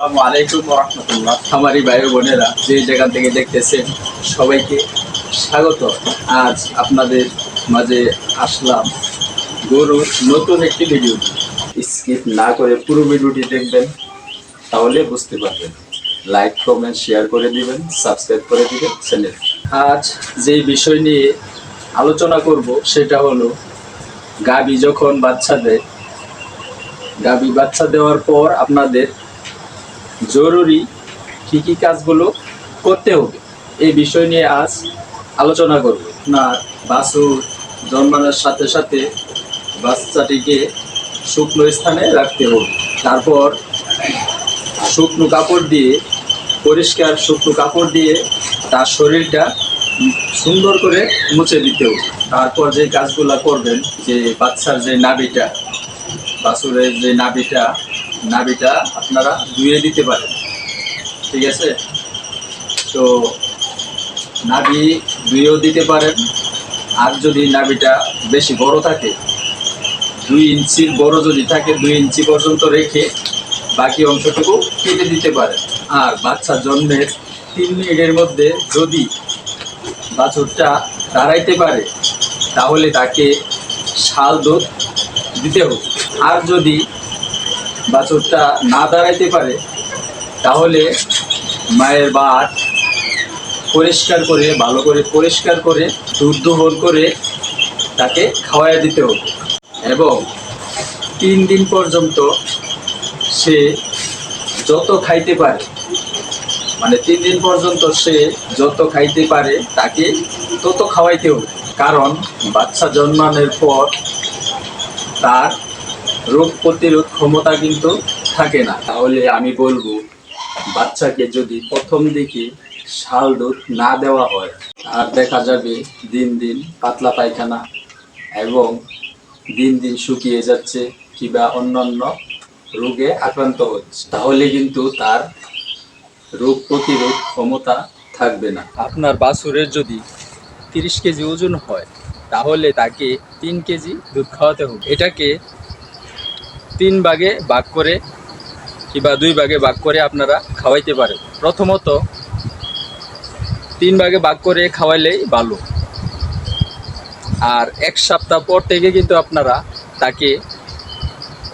আলাইকুম রহমতুল্লাহ আমারই ভাই বোনেরা যে জায়গা থেকে দেখতেছেন সবাইকে স্বাগত। আজ আপনাদের মাঝে আসলাম গরুর নতুন একটি ভিডিও স্কিপ না করে পুরো ভিডিওটি দেখবেন তাহলে বুঝতে পারবেন। লাইক কমেন্ট শেয়ার করে দিবেন সাবস্ক্রাইব করে দিবেন চ্যানেল আজ যে বিষয় নিয়ে আলোচনা করব সেটা হলো গাবি যখন বাচ্চা দেয় গাবি বাচ্চা দেওয়ার পর আপনাদের জরুরি কি কি কাজগুলো করতে হবে, এই বিষয় নিয়ে আজ আলোচনা করব। না বাছুর জন্মানোর সাথে সাথে বাচ্চাটিকে শুকনো স্থানে রাখতে হবে। তারপর শুকনো কাপড় দিয়ে, পরিষ্কার শুকনো কাপড় দিয়ে তার শরীরটা সুন্দর করে মুছে দিতে হবে। তারপর যে কাজগুলো করবেন, যে বাচ্চার যে নাভিটা, বাছুরের যে নাভিটা নাভিটা আপনারা ধুয়ে দিতে পারেন। ঠিক আছে? তো নাভি ধুয়েও দিতে পারেন। আর যদি নাভিটা বেশি বড় থাকে, দুই ইঞ্চির বড় যদি থাকে, দুই ইঞ্চি পর্যন্ত রেখে বাকি অংশটুকু কেটে দিতে পারেন। আর বাচ্চা জন্মের তিন মিনিটের মধ্যে যদি বাছুরটা দাঁড়াইতে পারে, তাহলে তাকে শাল দুধ দিতে হবে। আর যদি বাছুরটা না দাঁড়াইতে পারে, তাহলে মায়ের বাট পরিষ্কার করে, ভালো করে পরিষ্কার করে, দুধ দোহন করে তাকে খাওয়াই দিতে হবে। এবং তিন দিন পর্যন্ত সে যত খাইতে পারে মানে তিন দিন পর্যন্ত সে যত খাইতে পারে, তাকে তত খাওয়াইতে হবে। কারণ বাচ্চা জন্মানোর পর তার রোগ প্রতিরোধ ক্ষমতা কিন্তু থাকে না। তাহলে আমি বলব, বাচ্চাকে যদি প্রথম দিকে শাল দুধ না দেওয়া হয়, আর দেখা যাবে দিন দিন পাতলা পায়খানা এবং দিন দিন শুকিয়ে যাচ্ছে কিংবা অন্যান্য রোগে আক্রান্ত হচ্ছে, তাহলে কিন্তু তার রোগ প্রতিরোধ ক্ষমতা থাকবে না। আপনার বাছুরের যদি তিরিশ কেজি ওজন হয়, তাহলে তাকে তিন কেজি দুধ খাওয়াতে হবে। এটাকে তিন ভাগে ভাগ করে কিংবা দুই ভাগে ভাগ করে আপনারা খাওয়াইতে পারেন। প্রথমত, তিন ভাগে ভাগ করে খাওয়াইলেই ভালো। আর এক সপ্তাহ পর থেকে কিন্তু আপনারা তাকে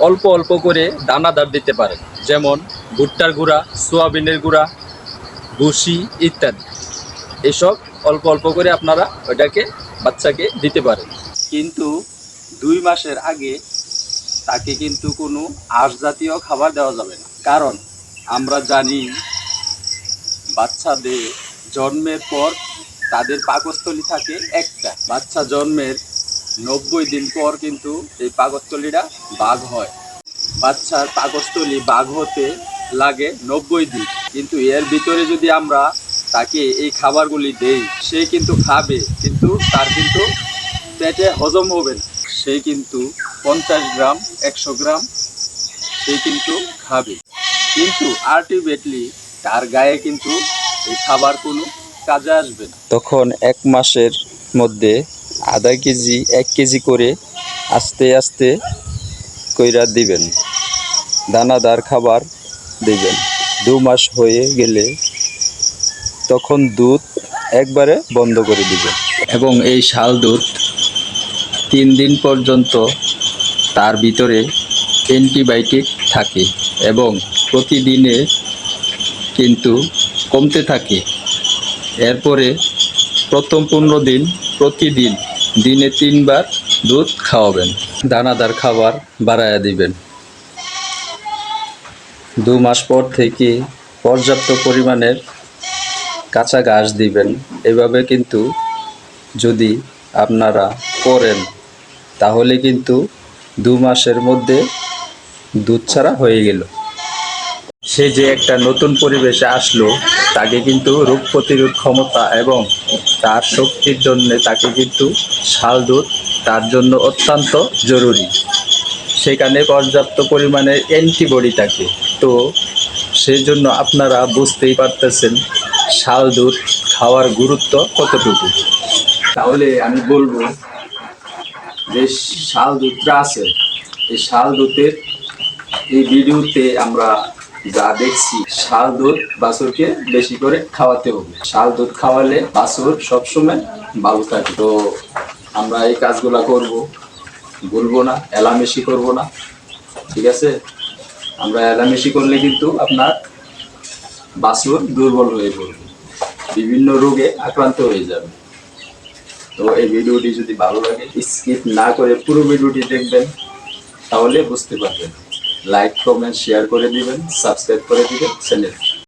অল্প অল্প করে দানাদার দিতে পারেন, যেমন ভুট্টার গুঁড়া, সোয়াবিনের গুঁড়া, ভুসি ইত্যাদি। এসব অল্প অল্প করে আপনারা ওইটাকে বাচ্চাকে দিতে পারেন। কিন্তু দুই মাসের আগে তাকে কিন্তু কোনো আঁশ জাতীয় খাবার দেওয়া যাবে না। কারণ আমরা জানি বাচ্চাদের জন্মের পর তাদের পাকস্থলী থাকে একটা। বাচ্চা জন্মের নব্বই দিন পর কিন্তু এই পাকস্থলীটা বাঘ হয়। বাচ্চার পাকস্থলী বাঘ হতে লাগে নব্বই দিন। কিন্তু এর ভিতরে যদি আমরা তাকে এই খাবারগুলি দেই, সে কিন্তু খাবে, কিন্তু তার কিন্তু পেটে হজম হবে না। সে কিন্তু পঞ্চাশ গ্রাম একশো গ্রাম সে কিন্তু খাবে। কিন্তু আলটিমেটলি তার গায়ে কিন্তু এই খাবার কোনো কাজে আসবে না। তখন এক মাসের মধ্যে আধা কেজি এক কেজি করে আস্তে আস্তে কইরা দিবেন। দানাদার খাবার দিবেন। দু মাস হয়ে গেলে তখন দুধ একবারে বন্ধ করে দিবেন। এবং এই শাল দুধ তিন দিন পর্যন্ত তার ভিতরে অ্যান্টিবায়োটিক থাকে এবং প্রতিদিনে কিন্তু কমতে থাকে। এরপরে প্রথম পনেরো দিন প্রতিদিন দিনে তিনবার দুধ খাওয়াবেন। দানাদার খাবার বাড়ায়া দিবেন। দু মাস পর থেকে পর্যাপ্ত পরিমাণের কাঁচা ঘাস দিবেন। এভাবে কিন্তু যদি আপনারা করেন তাহলে কিন্তু দু মাসের মধ্যে দুধ ছাড়া হয়ে গেল। সে যে একটা নতুন পরিবেশে আসলো, তাকে কিন্তু রোগ প্রতিরোধ ক্ষমতা এবং তার শক্তির জন্য তাকে কিন্তু শাল দুধ তার জন্য অত্যন্ত জরুরি। সেখানে পর্যাপ্ত পরিমাণে অ্যান্টিবডি থাকে। তো সেই জন্য আপনারা বুঝতেই পারতেছেন শাল দুধ খাওয়ার গুরুত্ব কতটুকু। তাহলে আমি বলব যে শাল দুধটা আছে, এই শাল দুধের এই ভিডিওতে আমরা যা দেখছি, শাল দুধ বাছুরকে বেশি করে খাওয়াতে হবে। শাল দুধ খাওয়ালে বাছুর সবসময় ভালো থাকে। তো আমরা এই কাজগুলা করব, ভুলবো না, এলামেশি করব না, ঠিক আছে? আমরা এলামেশি করলে কিন্তু আপনার বাছুর দুর্বল হয়ে পড়বে, বিভিন্ন রোগে আক্রান্ত হয়ে যাবে। তো এই ভিডিওটি যদি ভালো লাগে স্কিপ না করে পুরো ভিডিওটি দেখবেন, তাহলে বুঝতে পারবেন। লাইক কমেন্ট শেয়ার করে দিবেন সাবস্ক্রাইব করে দিবেন চ্যানেল